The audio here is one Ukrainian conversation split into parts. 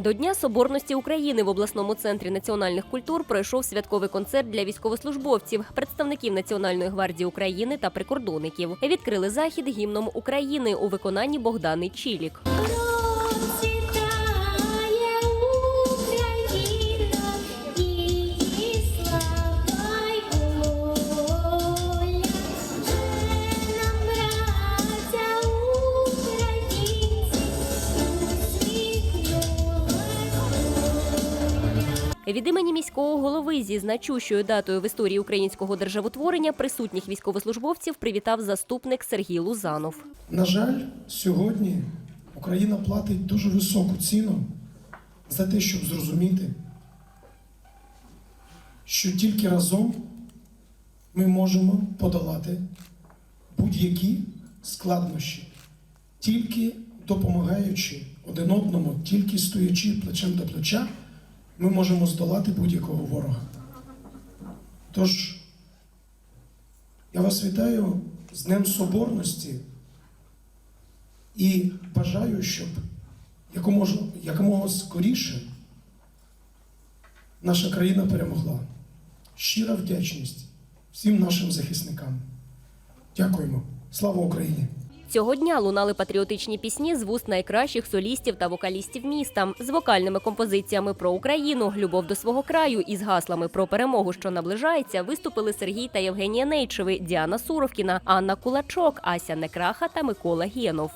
До Дня Соборності України в обласному центрі національних культур пройшов святковий концерт для військовослужбовців, представників Національної гвардії України та прикордонників. Відкрили захід гімном України у виконанні Богдани Чілік. Від імені міського голови зі значущою датою в історії українського державотворення присутніх військовослужбовців привітав заступник Сергій Лузанов. На жаль, сьогодні Україна платить дуже високу ціну за те, щоб зрозуміти, що тільки разом ми можемо подолати будь-які складнощі, тільки допомагаючи один одному, тільки стоячи плечем до плеча, ми можемо здолати будь-якого ворога. Тож, я вас вітаю з Днем Соборності. І бажаю, щоб якомога, якомога скоріше наша країна перемогла. Щира вдячність всім нашим захисникам. Дякуємо. Слава Україні! Цього дня лунали патріотичні пісні з вуст найкращих солістів та вокалістів міста з вокальними композиціями про Україну, любов до свого краю і з гаслами про перемогу, що наближається, виступили Сергій та Євгенія Нейчеви, Діана Суровкіна, Анна Кулачок, Ася Некраха та Микола Гєнов.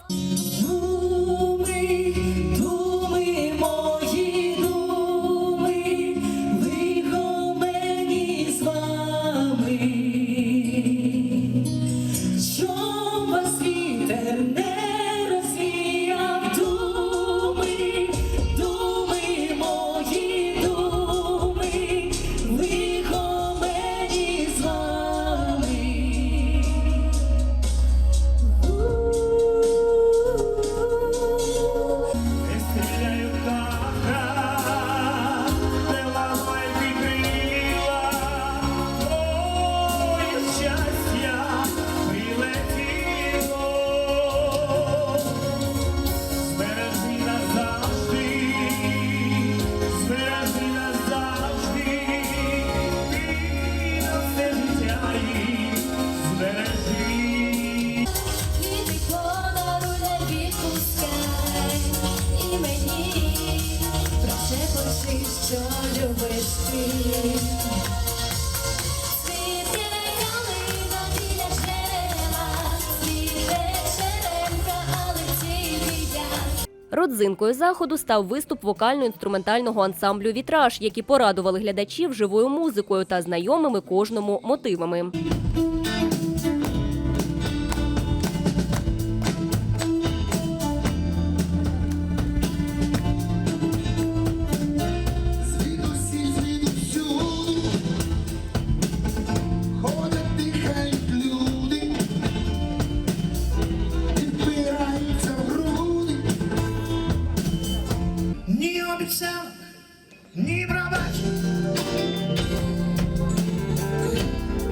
Родзинкою заходу став виступ вокально-інструментального ансамблю Вітраж, які порадували глядачів живою музикою та знайомими кожному мотивами.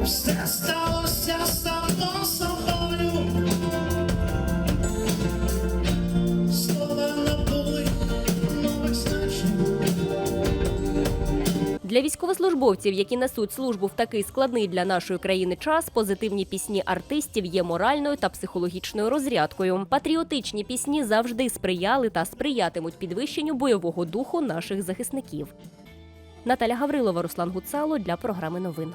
Все сталося само собою. Для військовослужбовців, які несуть службу в такий складний для нашої країни час, позитивні пісні артистів є моральною та психологічною розрядкою. Патріотичні пісні завжди сприяли та сприятимуть підвищенню бойового духу наших захисників. Наталя Гаврилова, Руслан Гуцало для програми новин.